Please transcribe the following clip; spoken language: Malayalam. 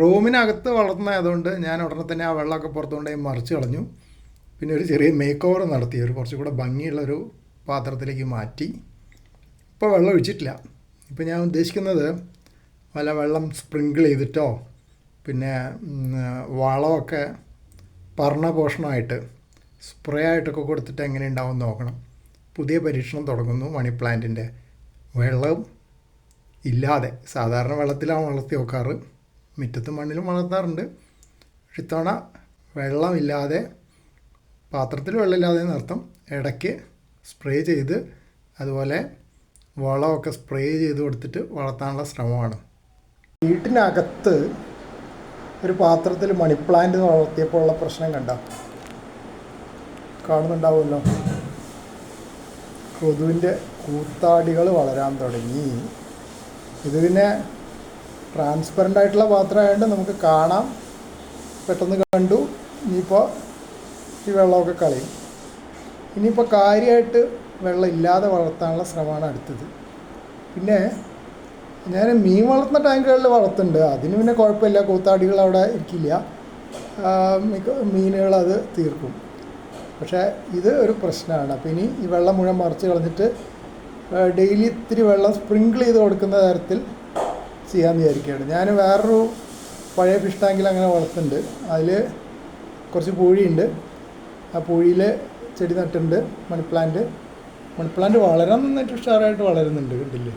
റൂമിനകത്ത് വളർന്നതായതുകൊണ്ട് ഞാൻ ഉടനെ തന്നെ ആ വെള്ളമൊക്കെ പുറത്തുകൊണ്ടേ മറിച്ച് കളഞ്ഞു. പിന്നെ ഒരു ചെറിയ മേക്ക് ഓവർ നടത്തി. ഒരു കുറച്ചും കൂടെ ഭംഗിയുള്ളൊരു പാത്രത്തിലേക്ക് മാറ്റി. ഇപ്പോൾ വെള്ളം ഒഴിച്ചിട്ടില്ല. ഇപ്പോൾ ഞാൻ ഉദ്ദേശിക്കുന്നത് വല്ല വെള്ളം സ്പ്രിങ്കിൾ ചെയ്തിട്ടോ പിന്നെ വളമൊക്കെ പറഞ്ഞ പോഷണമായിട്ട് സ്പ്രേ ആയിട്ടൊക്കെ കൊടുത്തിട്ട് എങ്ങനെ ഉണ്ടാവും നോക്കണം. പുതിയ പരീക്ഷണം തുടങ്ങുന്നു മണി പ്ലാന്റിന്റെ വെള്ളം ഇല്ലാതെ സാധാരണ വെള്ളത്തിലാണ് വളർത്തി വെക്കാറ്. മുറ്റത്തും മണ്ണിലും വളർത്താറുണ്ട്. പക്ഷെ ഇത്തവണ വെള്ളമില്ലാതെ പാത്രത്തിൽ വെള്ളമില്ലാതെ എന്നർത്ഥം ഇടയ്ക്ക് സ്പ്രേ ചെയ്ത് അതുപോലെ വളമൊക്കെ സ്പ്രേ ചെയ്ത് കൊടുത്തിട്ട് വളർത്താനുള്ള ശ്രമമാണ്. വീട്ടിനകത്ത് ഒരു പാത്രത്തിൽ മണിപ്ലാന്റ് വളർത്തിയപ്പോൾ ഉള്ള പ്രശ്നം കണ്ട? കാണുന്നുണ്ടാവുമല്ലോ. കൊതുവിന്റെ കൂത്താടികൾ വളരാൻ തുടങ്ങി. ഇത് പിന്നെ ട്രാൻസ്പെറന്റ് ആയിട്ടുള്ള പാത്രമായതുകൊണ്ട് നമുക്ക് കാണാം. പെട്ടെന്ന് കണ്ടു. ഇനിയിപ്പോൾ ഈ വെള്ളമൊക്കെ കളയും. ഇനിയിപ്പോൾ കാര്യമായിട്ട് വെള്ളം ഇല്ലാതെ വളർത്താനുള്ള ശ്രമമാണ് അടുത്തത്. പിന്നെ ഞാൻ മീൻ വളർത്തുന്ന ടാങ്കുകളിൽ വളർത്തുന്നുണ്ട്. അതിന് പിന്നെ കുഴപ്പമില്ല. കൂത്താടികൾ അവിടെ ഇരിക്കില്ല. മീനുകൾ അത് തീർക്കും. പക്ഷേ ഇത് ഒരു പ്രശ്നമാണ്. അപ്പോൾ ഇനി ഈ വെള്ളം മുഴുവൻ മറിച്ച് കളഞ്ഞിട്ട് ഡെയിലി ഇത്തിരി വെള്ളം സ്പ്രിങ്കിൾ ചെയ്ത് കൊടുക്കുന്ന തരത്തിൽ ചെയ്യാമെന്ന് വിചാരിക്കുകയാണ്. ഞാൻ വേറൊരു പഴയ ഫിഷ് ടാങ്കിൽ അങ്ങനെ വളർത്തുന്നുണ്ട്. അതിൽ കുറച്ച് പൂഴിയുണ്ട്. ആ പൂഴിയിൽ ചെടി നട്ടിട്ടുണ്ട്. മണി പ്ലാന്റ് മണി പ്ലാന്റ് വളരെ നന്നായിട്ട് ഉഷാറായിട്ട് വളരുന്നുണ്ട് കണ്ടില്ലേ?